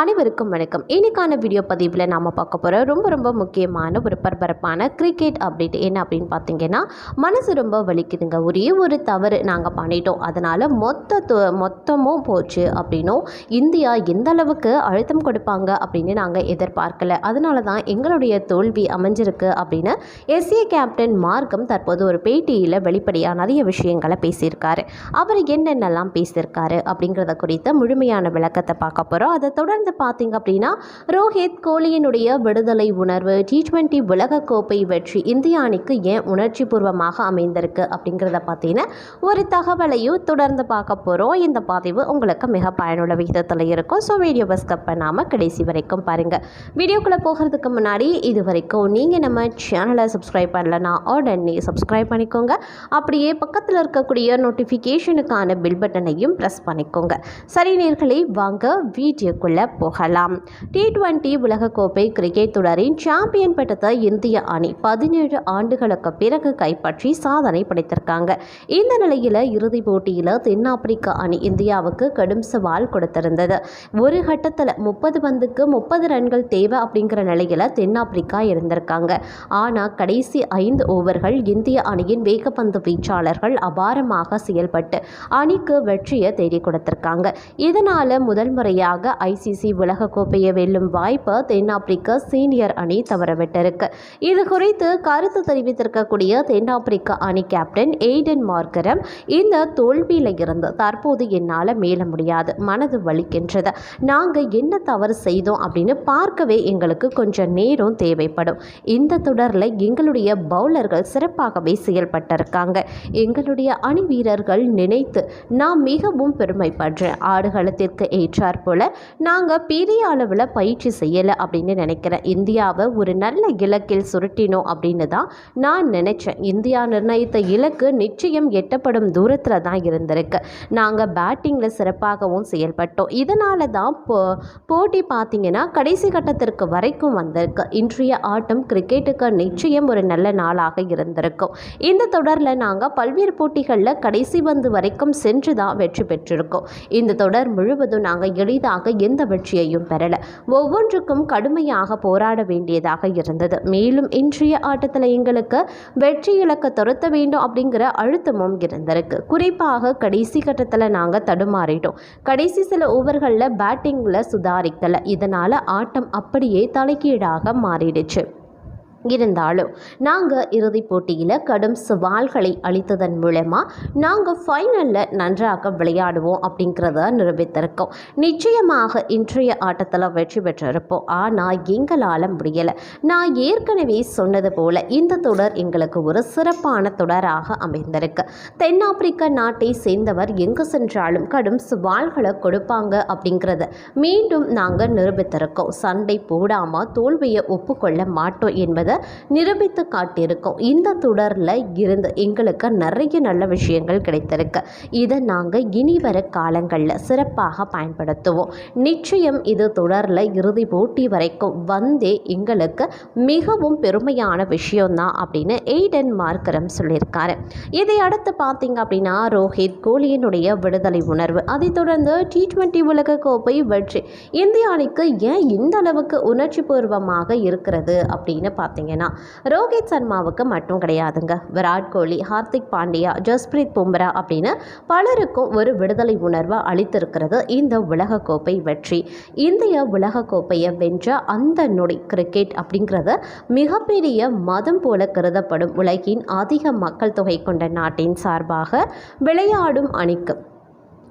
அனைவருக்கும் வணக்கம். இன்னைக்கான வீடியோ பதிவில் நாம் பார்க்க போகிற ரொம்ப ரொம்ப முக்கியமான ஒரு பரபரப்பான கிரிக்கெட் அப்டேட் என்ன அப்படின்னு பார்த்தீங்கன்னா மனசு ரொம்ப வலிக்குதுங்க. ஒரே ஒரு தவறு நாங்கள் பண்ணிட்டோம். அதனால் மொத்த மொத்தமும் போச்சு அப்படின்னும் இந்தியா எந்த அளவுக்கு அழுத்தம் கொடுப்பாங்க அப்படின்னு நாங்கள் எதிர்பார்க்கல. அதனால தான் எங்களுடைய தோல்வி அமைஞ்சிருக்கு அப்படின்னு எஸ்ஏ கேப்டன் மார்க்கம் தற்போது ஒரு பேட்டியில் வெளிப்படையாக நிறைய விஷயங்களை பேசியிருக்காரு. அவர் என்னென்னலாம் பேசியிருக்காரு அப்படிங்கிறத குறித்த முழுமையான விளக்கத்தை பார்க்க போகிறோம் அதை தொடர்ந்து பார்த்தீங்க அப்படின்னா ரோஹித் கோலியினுடைய விடுதலை உணர்வு டி டுவெண்ட்டி உலகக்கோப்பை வெற்றி இந்திய அணிக்கு ஏன் உணர்ச்சி பூர்வமாக அமைந்திருக்கு அப்படிங்கிறத பார்த்தீங்கன்னா ஒரு தகவலையும் தொடர்ந்து பார்க்க போகிறோம் இந்த பதிவு உங்களுக்கு மிக பயனுள்ள விகிதத்தில் இருக்கும். ஸோ வீடியோவை ஸ்கப் பண்ணாமல் கடைசி வரைக்கும் பாருங்கள் வீடியோக்குள்ளே போகிறதுக்கு முன்னாடி இது வரைக்கும் நீங்கள் நம்ம சேனலை சப்ஸ்கிரைப் பண்ணலன்னா உடனே சப்ஸ்கிரைப் பண்ணிக்கோங்க. அப்படியே பக்கத்தில் இருக்கக்கூடிய நோட்டிஃபிகேஷனுக்கான பில் பட்டனையும் ப்ரெஸ் பண்ணிக்கோங்க. சரி நேர்களை வாங்க வீடியோக்குள்ளே போகலாம். டி டுவெண்ட்டி உலகக்கோப்பை கிரிக்கெட் தொடரின் சாம்பியன் பட்டத்தை இந்திய அணி பதினேழு ஆண்டுகளுக்கு பிறகு கைப்பற்றி சாதனை படைத்திருக்காங்க. இந்த நிலையில் இறுதிப் போட்டியில் தென்னாப்பிரிக்க அணி இந்தியாவுக்கு கடும் சவால் கொடுத்திருந்தது. ஒரு கட்டத்தில் முப்பது பந்துக்கு முப்பது ரன்கள் தேவை அப்படிங்கிற நிலையில் தென்னாப்பிரிக்கா இருந்திருக்காங்க. ஆனால் கடைசி ஐந்து ஓவர்கள் இந்திய அணியின் வேகப்பந்து வீச்சாளர்கள் அபாரமாக செயல்பட்டு அணிக்கு வெற்றியை தேடி கொடுத்திருக்காங்க. இதனால் முதல் முறையாக ஐசிசி உலகக்கோப்பையை வெல்லும் வாய்ப்பை தென்னாப்பிரிக்க சீனியர் அணி தவறவிட்டிருக்கு. இது குறித்து கருத்து தெரிவித்திருக்கக்கூடிய தென்னாப்பிரிக்க அணி கேப்டன் எய்டன் மார்க்கரம் இந்த தோல்வியில் இருந்து தற்போது என்னால் மீள முடியாது மனது வலிக்கின்றது. நாங்கள் என்ன தவறு செய்தோம் அப்படின்னு பார்க்கவே எங்களுக்கு கொஞ்சம் நேரம் தேவைப்படும். இந்த தொடரில் எங்களுடைய பவுலர்கள் சிறப்பாகவே செயல்பட்டிருக்காங்க. எங்களுடைய அணி வீரர்கள் நினைத்து நான் மிகவும் பெருமைப்படுறேன். ஆடுகளத்திற்கு ஏற்றாற் போல பெரிய அளவில் பயிற்சி செய்யலை அப்படின்னு நினைக்கிறேன். இந்தியாவை ஒரு நல்ல இலக்கில் சுருட்டினோம் அப்படின்னு தான் நான் நினச்சேன். இந்தியா நிர்ணயித்த இலக்கு நிச்சயம் எட்டப்படும் தூரத்தில் தான் இருந்திருக்கு. நாங்கள் பேட்டிங்கில் சிறப்பாகவும் செயல்பட்டோம். இதனால தான் போ போட்டி பார்த்தீங்கன்னா கடைசி கட்டத்திற்கு வரைக்கும் வந்திருக்கு. இன்றைய ஆட்டம் கிரிக்கெட்டுக்கு நிச்சயம் ஒரு நல்ல நாளாக இருந்திருக்கும். இந்த தொடரில் நாங்கள் பல்வேறு போட்டிகளில் கடைசி பந்து வரைக்கும் சென்று தான் வெற்றி பெற்றிருக்கோம். இந்த தொடர் முழுவதும் நாங்கள் எளிதாக எந்த வெற்றியையும் பெறல. ஒவ்வொன்றுக்கும் கடுமையாக போராட வேண்டியதாக இருந்தது. மேலும் இன்றைய ஆட்டத்தில் எங்களுக்கு வெற்றி இலக்க துரத்த வேண்டும் அப்படிங்கிற அழுத்தமும் இருந்திருக்கு. குறிப்பாக கடைசி கட்டத்தில் நாங்கள் தடுமாறிட்டோம். கடைசி சில ஓவர்களில் பேட்டிங்கில் சுதாரிக்கலை. இதனால் ஆட்டம் அப்படியே தலைக்கீழாக மாறிடுச்சு. இருந்தாலும் நாங்கள் இறுதிப் போட்டியில் கடும் சவால்களை அளித்ததன் மூலமாக நாங்கள் ஃபைனலில் நன்றாக விளையாடுவோம் அப்படிங்கிறத நிரூபித்திருக்கோம். நிச்சயமாக இன்றைய ஆட்டத்தில் வெற்றி பெற்றிருப்போம். ஆனால் எங்களால் முடியலை. நான் ஏற்கனவே சொன்னது போல இந்த தொடர் எங்களுக்கு ஒரு சிறப்பான தொடராக அமைந்திருக்கு. தென்னாப்பிரிக்க நாட்டை சேர்ந்தவர் எங்கு சென்றாலும் கடும் சவால்களை கொடுப்பாங்க அப்படிங்கிறத மீண்டும் நாங்கள் நிரூபித்திருக்கோம். சண்டை போடாமல் தோல்வியை ஒப்புக்கொள்ள மாட்டோம் என்பதை நிரூபித்து காட்டியிருக்கோம். இந்த தொடரில் இருந்து எங்களுக்கு நிறைய நல்ல விஷயங்கள் கிடைத்திருக்கு. இதை நாங்கள் இனி வர காலங்களில் சிறப்பாக பயன்படுத்துவோம். நிச்சயம் இது தொடரில் இறுதி போட்டி வரைக்கும் வந்தே எங்களுக்கு மிகவும் பெருமையான விஷயம்தான் அப்படின்னு எய்டன் மார்க்கரம் சொல்லியிருக்காரு. இதை அடுத்து பார்த்தீங்க அப்படின்னா ரோஹித் கோலியினுடைய விடுதலை உணர்வு. அதைத் தொடர்ந்து டி டுவெண்ட்டி கோப்பை வெற்றி. இந்திய அணிக்கு ஏன் இந்த அளவுக்கு உணர்ச்சி பூர்வமாக இருக்கிறது அப்படின்னு பார்த்தீங்கன்னா ரோஹித் சர்மாவுக்கு மட்டும் கிடையாதுங்க. விராட் கோலி ஹார்திக் பாண்டியா ஜஸ்பிரீத் பும்ரா அப்படின்னு பலருக்கும் ஒரு விடுதலை உணர்வை அளித்திருக்கிறது இந்த உலகக்கோப்பை வெற்றி. இந்திய உலகக்கோப்பையை வென்ற அந்த நொடி கிரிக்கெட் அப்படிங்கிறது மிகப்பெரிய மதம் போல கருதப்படும் உலகின் அதிக மக்கள் தொகை கொண்ட நாட்டின் சார்பாக விளையாடும் அணிக்கு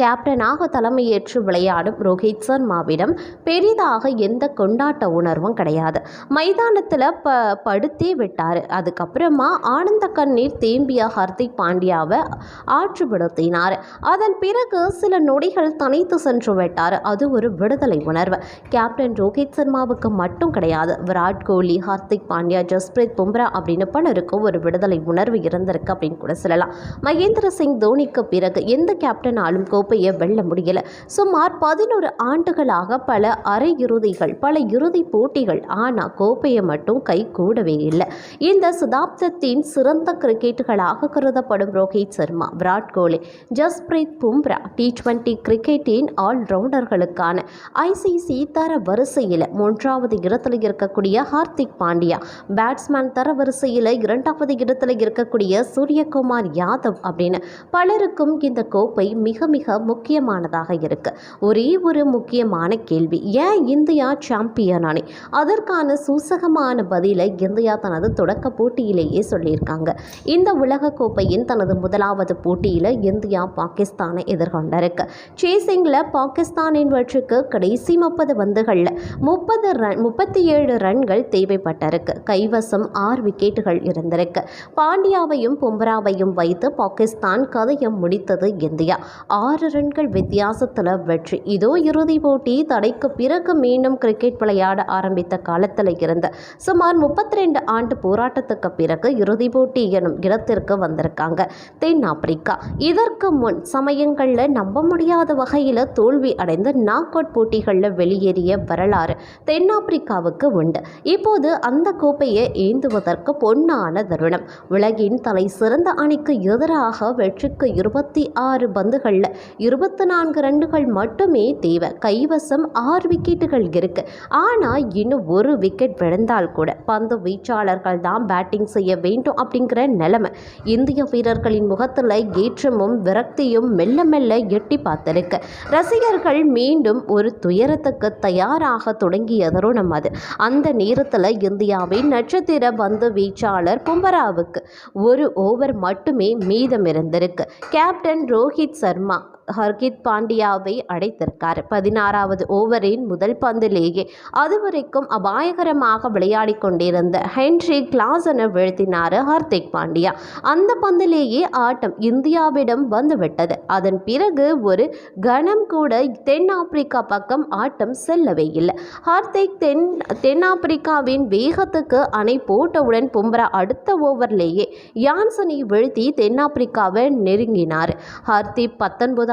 கேப்டனாக தலைமையேற்று விளையாடும் ரோஹித் சர்மாவிடம் பெரிதாக எந்த கொண்டாட்ட உணர்வும் கிடையாது. மைதானத்தில் ப படுத்தே விட்டார். அதுக்கப்புறமா ஆனந்த கண்ணீர் தேம்பிய ஹர்திக் பாண்டியாவை ஆற்றுப்படுத்தினார் அதன் பிறகு சில நொடிகள் தனித்து சென்று விட்டார். அது ஒரு விடுதலை உணர்வு. கேப்டன் ரோஹித் சர்மாவுக்கு மட்டும் கிடையாது. விராட் கோலி ஹர்திக் பாண்டியா ஜஸ்பிரீத் பும்ரா அப்படின்னு பலருக்கும் ஒரு விடுதலை உணர்வு இருந்திருக்கு அப்படின்னு கூட சொல்லலாம். மகேந்திர சிங் தோனிக்கு பிறகு எந்த கேப்டனாலும் கோப்பையை வெல்ல முடியல. சுமார் பதினோரு ஆண்டுகளாக பல அரையிறுதிகள் பல இறுதி போட்டிகள் ஆனால் கோப்பையை மட்டும் கை கூடவே இல்லை. இந்த சதாப்தத்தின் சிறந்த கிரிக்கெட்டுகளாக கருதப்படும் ரோஹித் சர்மா விராட் கோலி ஜஸ்பிரீத் பும்ரா டி டுவெண்ட்டி கிரிக்கெட்டின் ஆல்ரவுண்டர்களுக்கான ஐசிசி தர வரிசையில் மூன்றாவது இடத்தில் இருக்கக்கூடிய ஹார்திக் பாண்டியா பேட்ஸ்மேன் தர வரிசையில் இரண்டாவது இடத்தில் இருக்கக்கூடிய சூரியகுமார் யாதவ் அப்படின்னு பலருக்கும் இந்த கோப்பை மிக மிக முக்கியமானதாக இருக்குது ஒரே ஒரு முக்கியமான கேள்வி ஏன் இந்தியா சாம்பியன் ஆனே அதற்கான சூசகமான பதிலை இந்தியா தனது தொடக்க போட்டியிலேயே சொல்லியிருக்காங்க. இந்த உலகக்கோப்பையின் தனது முதலாவது போட்டியில் இந்தியா பாகிஸ்தானை எதிர்கொண்டிருக்கு. சேசிங்கில் பாகிஸ்தானின் வெற்றிக்கு கடைசி முப்பது பந்துகளில் முப்பது ரன் முப்பத்தி ஏழு ரன்கள் தேவைப்பட்டிருக்கு. கைவசம் ஆறு விக்கெட்டுகள் இருந்திருக்கு. பாண்டியாவையும் பும்ராவையும் வைத்து பாகிஸ்தான் கதையை முடித்தது இந்தியா. ஆறு ஆறு ரன்கள் வித்தியாசத்தில் வெற்றி. இதோ இறுதி போட்டி. தடைக்கு பிறகு மீண்டும் கிரிக்கெட் விளையாட ஆரம்பித்த காலத்தில் இருந்த சுமார் முப்பத்தி ரெண்டு ஆண்டு போராட்டத்துக்கு பிறகு இறுதி போட்டி எனும் இடத்திற்கு வந்திருக்காங்க தென்னாப்பிரிக்கா இதற்கு முன் சமயங்களில் நம்ப முடியாத வகையில் தோல்வி அடைந்து நாக் அவுட் போட்டிகளில் வெளியேறிய வரலாறு தென்னாப்பிரிக்காவுக்கு உண்டு. இப்போது அந்த கோப்பையை ஏந்துவதற்கு பொன்னான தருணம். உலகின் தலை சிறந்த அணிக்கு எதிராக வெற்றிக்கு இருபத்தி ஆறு பந்துகளில் இருபத்தி நான்கு ரன்கள் மட்டுமே தேவை. கைவசம் ஆறு விக்கெட்டுகள் இருக்கு. ஆனால் இன்னும் ஒரு விக்கெட் விழுந்தால் கூட பந்து வீச்சாளர்கள் தான் பேட்டிங் செய்ய வேண்டும் அப்படிங்கிற நிலைமை. இந்திய வீரர்களின் முகத்தில் ஏற்றமும் விரக்தியும் மெல்ல மெல்ல எட்டி பார்த்திருக்கு. ரசிகர்கள் மீண்டும் ஒரு துயரத்துக்கு தயாராக தொடங்கிய தருணம் அது அந்த நேரத்தில் இந்தியாவின் நட்சத்திர பந்து வீச்சாளர் பும்பராவுக்கு ஒரு ஓவர் மட்டுமே மீதம் இருந்திருக்கு. கேப்டன் ரோஹித் சர்மா ஹர்கித் பாண்டியாவை அடைத்திருக்கார். பதினாறாவது ஓவரின் முதல் பந்திலேயே அதுவரைக்கும் அபாயகரமாக விளையாடி கொண்டிருந்த ஹென்ரி கிளாசனை வீழ்த்தினார் ஹர்திக் பாண்டியா. அந்த பந்திலேயே ஆட்டம் இந்தியாவிடம் வந்துவிட்டது. அதன் பிறகு ஒரு கணம் கூட தென்னாப்பிரிக்கா பக்கம் ஆட்டம் செல்லவே இல்லை. ஹார்திக் தென் தென்னாப்பிரிக்காவின் வேகத்துக்கு அணை போட்டவுடன் பும்ரா அடுத்த ஓவர்லேயே யான்சனை வீழ்த்தி தென்னாப்பிரிக்காவை நெருங்கினார். ஹார்திக்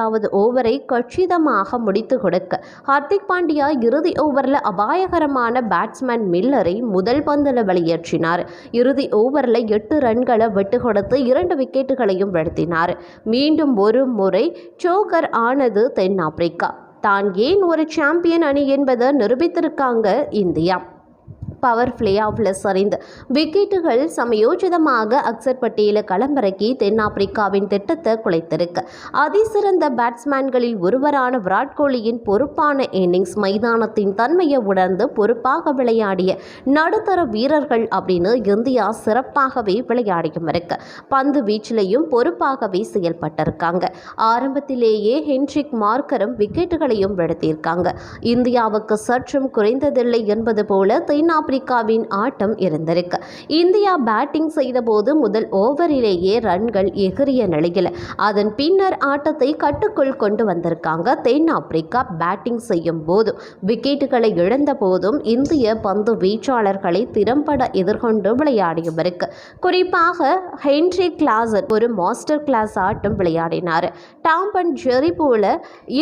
பத்தொன்பதாவது ஓவரை கச்சிதமாக முடித்து கொடுக்க. ஹர்திக் பாண்டியா இறுதி ஓவரில் அபாயகரமான பேட்ஸ்மேன் மில்லரை முதல் பந்தில் வெளியேற்றினார். இறுதி ஓவரில் எட்டு ரன்களை விட்டு கொடுத்து இரண்டு விக்கெட்டுகளையும் வீழ்த்தினார். மீண்டும் ஒரு முறை சோக்கர் ஆனது தென்னாப்பிரிக்கா. தான் ஏன் ஒரு சாம்பியன் அணி என்பதை நிரூபித்திருக்காங்க இந்தியா. பவர் பிளே ஆஃப்ல சரிந்து விக்கெட்டுகள் சமயோஜிதமாக அக்சர் பட்டியலை களமிறக்கி தென்னாப்பிரிக்காவின் திட்டத்தை குலைத்திருக்கு. அதிசிறந்த பேட்ஸ்மேன்களில் ஒருவரான விராட் கோலியின் பொறுப்பான இன்னிங்ஸ் மைதானத்தின் தன்மையை உணர்ந்து பொறுப்பாக விளையாடிய நடுத்தர வீரர்கள் அப்படின்னு இந்தியா சிறப்பாகவே விளையாடியும் இருக்கு. பந்து வீச்சிலையும் பொறுப்பாகவே செயல்பட்டிருக்காங்க. ஆரம்பத்திலேயே ஹென்ட்ரிக் மார்க்கரும் விக்கெட்டுகளையும் வெடுத்திருக்காங்க இந்தியாவுக்கு சற்றும் குறைந்ததில்லை என்பது போல ஆப்பிரிக்காவின் ஆட்டம் இருந்திருக்கு. இந்தியா பேட்டிங் செய்தபோது முதல் ஓவரிலேயே ரன்கள் எகிறிய நிலையில் அதன் பின்னர் ஆட்டத்தை கட்டுக்குள் கொண்டு வந்திருக்காங்க. தென்னாப்பிரிக்கா பேட்டிங் செய்யும் போதும் விக்கெட்டுகளை இழந்த போதும் இந்திய பந்து வீச்சாளர்களை திறம்பட எதிர்கொண்டு விளையாடியும் இருக்கு. குறிப்பாக ஹென்ரி கிளாசன் ஒரு மாஸ்டர் கிளாஸ் ஆட்டம் விளையாடினார். டாம் அண்ட் ஜெரி போல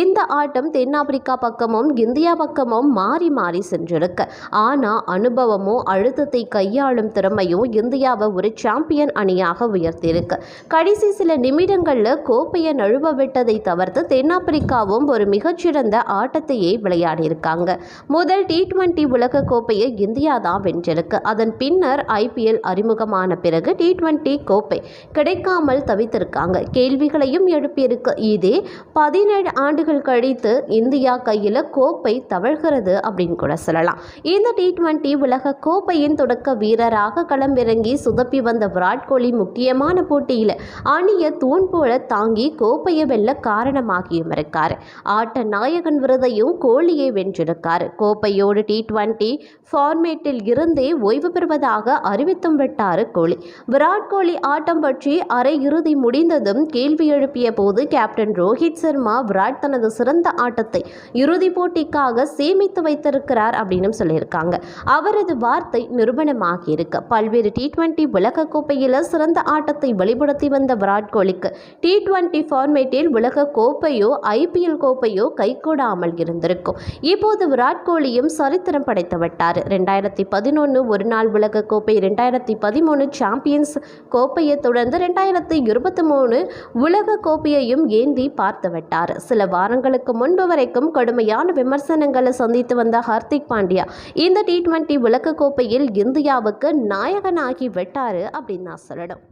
இந்த ஆட்டம் தென்னாப்பிரிக்கா பக்கமும் இந்தியா பக்கமும் மாறி மாறி சென்றிருக்கு. ஆனால் அனுபவம் அழுத்தத்தை கையாளும் திறமையும் இந்தியாவை ஒரு சாம்பியன் அணியாக உயர்த்தியிருக்கு. கடைசி சில நிமிடங்களில் கோப்பையை நழுவ விட்டதை தவிர்த்து தென்னாப்பிரிக்காவும் ஒரு மிகச்சிறந்த ஆட்டத்தையே விளையாடியிருக்காங்க. முதல் டி டுவெண்டி உலக கோப்பையை இந்தியா தான் வென்றிருக்கு. அதன் பின்னர் ஐபிஎல் அறிமுகமான பிறகு டி டுவெண்டி கோப்பை கிடைக்காமல் தவித்திருக்காங்க. கேள்விகளையும் எழுப்பியிருக்கு. இதே பதினேழு ஆண்டுகள் கழித்து இந்தியா கையில் கோப்பை தவழ்கிறது அப்படின்னு கூட சொல்லலாம். இந்த டி டுவெண்டி உலக கோப்பையின் தொடக்க வீரராக களமிறங்கி சுதப்பி வந்த விராட் கோலி முக்கியமான போட்டியில் அணியை தூண் போல தாங்கி கோப்பையை வெல்ல காரணமாகியும் இருக்கார் ஆட்ட நாயகன் விருதையும் கோலியை வென்றிருக்கார். கோப்பையோடு டி டுவெண்ட்டி ஃபார்மேட்டில் இருந்தே ஓய்வு பெறுவதாக அறிவித்தும் விட்டார் கோலி. விராட் கோலி ஆட்டம் பற்றி அரை இறுதி முடிந்ததும் கேள்வி எழுப்பிய போது கேப்டன் ரோஹித் சர்மா விராட் தனது சிறந்த ஆட்டத்தை இறுதிப் போட்டிக்காக சேமித்து வைத்திருக்கிறார் அப்படின்னு சொல்லியிருக்காங்க. அவர் அவரது வார்த்தை நிரூபணமாகி பல்வேறு டி டுவெண்டி உலகக்கோப்பையில் சிறந்த ஆட்டத்தை வெளிப்படுத்தி வந்த விராட் கோலிக்கு டி டுவெண்டி ஃபார்மேட்டில் உலக கோப்பையோ ஐபிஎல் கோப்பையோ கைகூடாமல் இருந்திருக்கும். இப்போது விராட் கோலியும் சரித்திரம் படைத்து விட்டார். ரெண்டாயிரத்தி பதினொன்று ஒரு நாள் உலக கோப்பை ரெண்டாயிரத்தி பதிமூணு சாம்பியன்ஸ் கோப்பையை தொடர்ந்து ரெண்டாயிரத்தி இருபத்தி மூணு உலக கோப்பையையும் ஏந்தி பார்த்து விட்டார். சில வாரங்களுக்கு முன்பு வரைக்கும் கடுமையான விமர்சனங்களை சந்தித்து வந்த ஹார்திக் பாண்டியா இந்த டி டுவெண்டி உலக கோப்பையில் இந்தியாவுக்கு நாயகனாகி விட்டாரு அப்படின்னு நான் சொல்லணும்.